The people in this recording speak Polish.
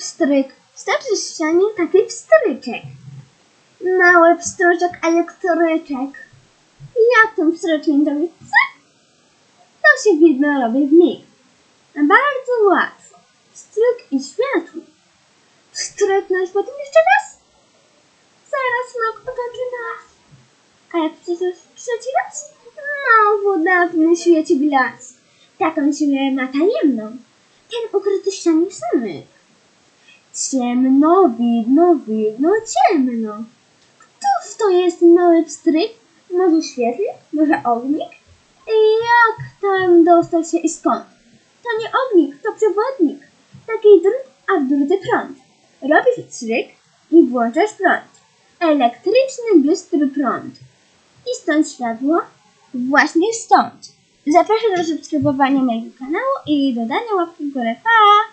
Pstryk. Wstecz ścianie taki pstryczek. Mały pstryczek elektryczek. Jak ten pstryczek robi cyk? To się widno robi w mig. Bardzo łatwo. Pstryk i światło. Stryknąć potem jeszcze raz? Zaraz smok otoczy nas. A jak przecież trzeci raz? Znowu dawny świeci blask. Taką siłę ma tajemną. Ten ukryty ścianie samych. Ciemno, widno, widno, ciemno. Któż to jest mały pstryk? Może świetlik? Może ognik? I jak tam dostać się i skąd? To nie ognik, to przewodnik. Taki drut, a w druty prąd. Robisz pstryk i włączasz prąd. Elektryczny, bystry prąd. I stąd światło? Właśnie stąd. Zapraszam do subskrybowania mojego kanału i dodania łapki w górę. Pa!